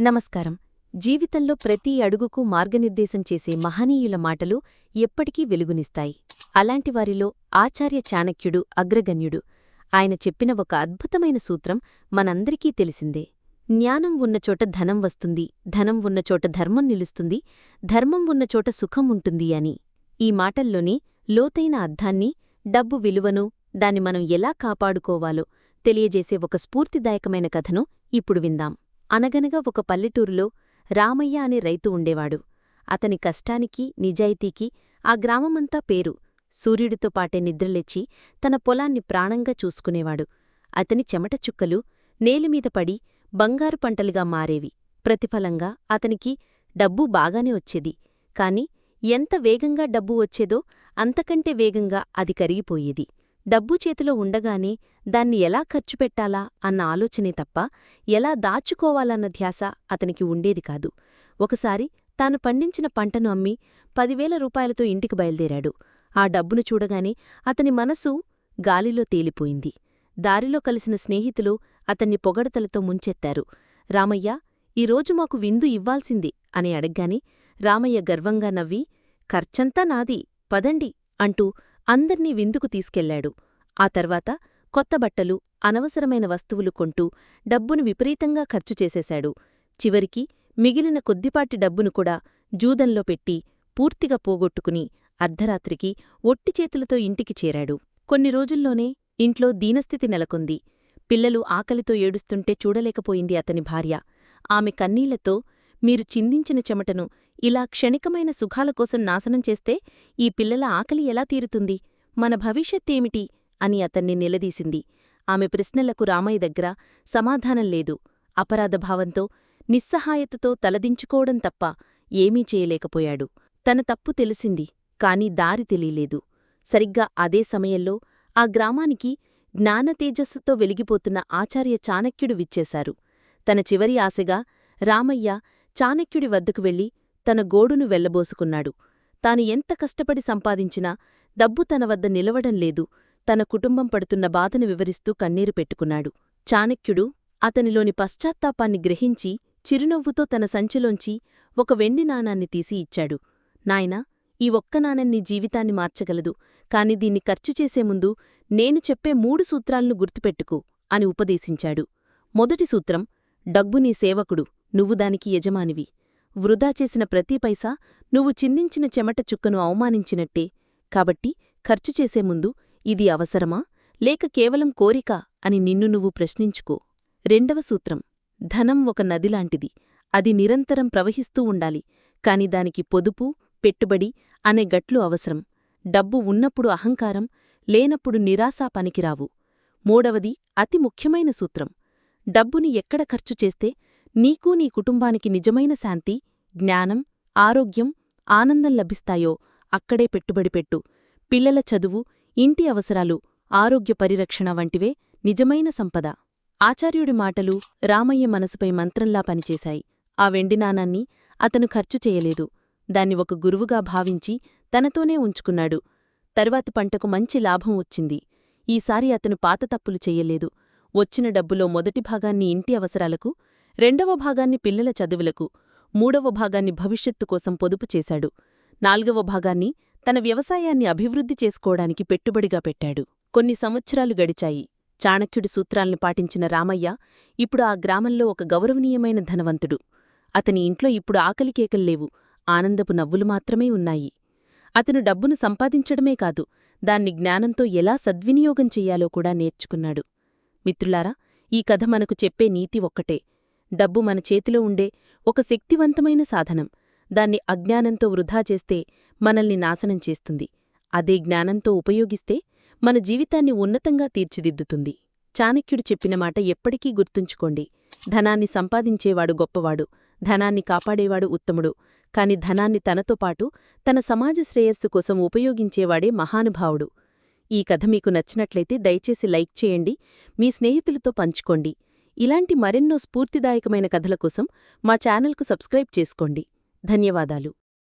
నమస్కారం. జీవితంలో ప్రతి అడుగుకు మార్గనిర్దేశం చేసే మహనీయుల మాటలు ఎప్పటికీ వెలుగునిస్తాయి. అలాంటివారిలో ఆచార్య చాణక్యుడు అగ్రగణ్యుడు. ఆయన చెప్పిన ఒక అద్భుతమైన సూత్రం మనందరికీ తెలిసిందే. జ్ఞానం ఉన్నచోట ధనం వస్తుంది ధనం ఉన్నచోట ధర్మం నిలుస్తుంది ధర్మం ఉన్నచోట సుఖం ఉంటుంది అని. ఈ మాటల్లోని లోతైన అర్థాన్ని డబ్బు విలువను దాన్ని మనం ఎలా కాపాడుకోవాలో తెలియజేసే ఒక స్ఫూర్తిదాయకమైన కథను ఇప్పుడు విందాం. అనగనగా ఒక పల్లెటూరులో రామయ్య అనే రైతు ఉండేవాడు. అతని కష్టానికి నిజాయితీకి ఆ గ్రామమంతా పేరు. సూర్యుడితో పాటే నిద్రలేచి తన పొలాన్ని ప్రాణంగా చూసుకునేవాడు. అతని చెమట చుక్కలు నేలమీద పడి బంగారు పంటలుగా మారేవి. ప్రతిఫలంగా అతనికి డబ్బు బాగానే వచ్చేది. కాని ఎంత వేగంగా డబ్బు వచ్చేదో అంతకంటే వేగంగా అది కరిగిపోయేది. డబ్బు చేతిలో ఉండగానే దాన్ని ఎలా ఖర్చు పెట్టాలా అన్న ఆలోచనే తప్ప ఎలా దాచుకోవాలన్న ధ్యాస అతనికి ఉండేది కాదు. ఒకసారి తాను పండించిన పంటను అమ్మి పదివేల రూపాయలతో ఇంటికి బయల్దేరాడు. ఆ డబ్బును చూడగానే అతని మనసు గాలిలో తేలిపోయింది. దారిలో కలిసిన స్నేహితులు అతన్ని పొగడతలతో ముంచెత్తారు. రామయ్య ఈరోజు మాకు విందు ఇవ్వాల్సింది అని అడగ్గాని రామయ్య గర్వంగా నవ్వి ఖర్చంతా నాది పదండి అంటూ అందర్నీ విందుకు తీసుకెళ్ళాడు. ఆ తర్వాత కొత్త బట్టలు అనవసరమైన వస్తువులు కొంటూ డబ్బును విపరీతంగా ఖర్చు చేసేశాడు. చివరికి మిగిలిన కొద్దిపాటి డబ్బును కూడా జూదంలో పెట్టి పూర్తిగా పోగొట్టుకుని అర్ధరాత్రికి ఒట్టి చేతులతో ఇంటికి చేరాడు. కొన్ని రోజుల్లోనే ఇంట్లో దీనస్థితి నెలకొంది. పిల్లలు ఆకలితో ఏడుస్తుంటే చూడలేకపోయింది అతని భార్య. ఆమె కన్నీళ్ళతో మీరు చిందించిన చెమటను ఇలా క్షణికమైన సుఖాల కోసం నాశనం చేస్తే ఈ పిల్లల ఆకలి ఎలా తీరుతుంది? మన భవిష్యత్తేమిటి? అని అతన్ని నిలదీసింది. ఆమె ప్రశ్నలకు రామయ్య దగ్గర సమాధానం లేదు. అపరాధభావంతో నిస్సహాయతతో తలదించుకోవడం తప్ప ఏమీ చేయలేకపోయాడు. తన తప్పు తెలిసింది కాని దారి తెలియలేదు. సరిగ్గా అదే సమయంలో ఆ గ్రామానికి జ్ఞానతేజస్సుతో వెలిగిపోతున్న ఆచార్య చాణక్యుడు విచ్చేశారు. తన చివరి ఆశగా రామయ్య చాణక్యుడి వద్దకు వెళ్ళి తన గోడును వెళ్ళబోసుకున్నాడు. తాను ఎంత కష్టపడి సంపాదించినా డబ్బు తన వద్ద నిలవడం లేదు. తన కుటుంబం పడుతున్న బాధను వివరిస్తూ కన్నీరు పెట్టుకున్నాడు. చాణక్యుడు అతనిలోని పశ్చాత్తాపాన్ని గ్రహించి చిరునవ్వుతో తన సంచిలోంచి ఒక వెండి నాణాన్ని తీసి ఇచ్చాడు. నాయనా ఈ ఒక్క నాణెం నీ జీవితాన్ని మార్చగలదు. కాని దీన్ని ఖర్చు చేసే ముందు నేను చెప్పే మూడు సూత్రాలను గుర్తుపెట్టుకో అని ఉపదేశించాడు. మొదటి సూత్రం డబ్బు నీ సేవకుడు నువ్వు దానికి యజమానివి. వృధా చేసిన ప్రతి పైసా నువ్వు చిందించిన చెమట చుక్కను అవమానించినట్టే. కాబట్టి ఖర్చు చేసే ముందు ఇది అవసరమా? లేక కేవలం కోరిక అని నిన్ను నువ్వు ప్రశ్నించుకో. రెండవ సూత్రం ధనం ఒక నదిలాంటిది. అది నిరంతరం ప్రవహిస్తూ ఉండాలి. కాని దానికి పొదుపు పెట్టుబడి అనే గట్లు అవసరం. డబ్బు ఉన్నప్పుడు అహంకారం లేనప్పుడు నిరాశా పనికిరావు. మూడవది అతి ముఖ్యమైన సూత్రం డబ్బుని ఎక్కడ ఖర్చు చేస్తే నీకూ నీ కుటుంబానికి నిజమైన శాంతి జ్ఞానం ఆరోగ్యం ఆనందం లభిస్తాయో అక్కడే పెట్టుబడి పెట్టు. పిల్లల చదువు ఇంటి అవసరాలు ఆరోగ్య పరిరక్షణ వంటివే నిజమైన సంపద. ఆచార్యుడి మాటలు రామయ్య మనసుపై మంత్రంలా పనిచేశాయి. ఆ వెండినానాన్ని అతను ఖర్చు చేయలేదు. దాన్ని ఒక గురువుగా భావించి తనతోనే ఉంచుకున్నాడు. తరువాతి పంటకు మంచి లాభం వచ్చింది. ఈసారి అతను పాత తప్పులు చెయ్యలేదు వచ్చిన డబ్బులో మొదటి భాగాన్ని ఇంటి అవసరాలకు రెండవ భాగాన్ని పిల్లల చదువులకు మూడవ భాగాన్ని భవిష్యత్తు కోసం పొదుపు చేశాడు. నాల్గవ భాగాన్ని తన వ్యవసాయాన్ని అభివృద్ధి చేసుకోవడానికి పెట్టుబడిగా పెట్టాడు. కొన్ని సంవత్సరాలు గడిచాయి. చాణక్యుడి సూత్రాల్ని పాటించిన రామయ్య ఇప్పుడు ఆ గ్రామంలో ఒక గౌరవనీయమైన ధనవంతుడు. అతని ఇంట్లో ఇప్పుడు ఆకలికేకల్లేవు ఆనందపు నవ్వులు మాత్రమే ఉన్నాయి. అతను డబ్బును సంపాదించడమే కాదు దాన్ని జ్ఞానంతో ఎలా సద్వినియోగం చెయ్యాలో కూడా నేర్చుకున్నాడు. మిత్రులారా ఈ కథ మనకు చెప్పే నీతి ఒక్కటే. డబ్బు మన చేతిలో ఉండే ఒక శక్తివంతమైన సాధనం. దాన్ని అజ్ఞానంతో వృధా చేస్తే మనల్ని నాశనం చేస్తుంది. అదే జ్ఞానంతో ఉపయోగిస్తే మన జీవితాన్ని ఉన్నతంగా తీర్చిదిద్దుతుంది. చాణక్యుడు చెప్పిన మాట ఎప్పటికీ గుర్తుంచుకోండి. ధనాన్ని సంపాదించేవాడు గొప్పవాడు ధనాన్ని కాపాడేవాడు ఉత్తముడు కాని ధనాన్ని తనతో పాటు తన సమాజ శ్రేయస్సు కోసం ఉపయోగించేవాడే మహానుభావుడు. ఈ కథ మీకు నచ్చినట్లయితే దయచేసి లైక్ చేయండి మీ స్నేహితులతో పంచుకోండి. ఇలాంటి మరెన్నో స్ఫూర్తిదాయకమైన కథల కోసం మా ఛానల్కు సబ్స్క్రైబ్ చేసుకోండి. ధన్యవాదాలు.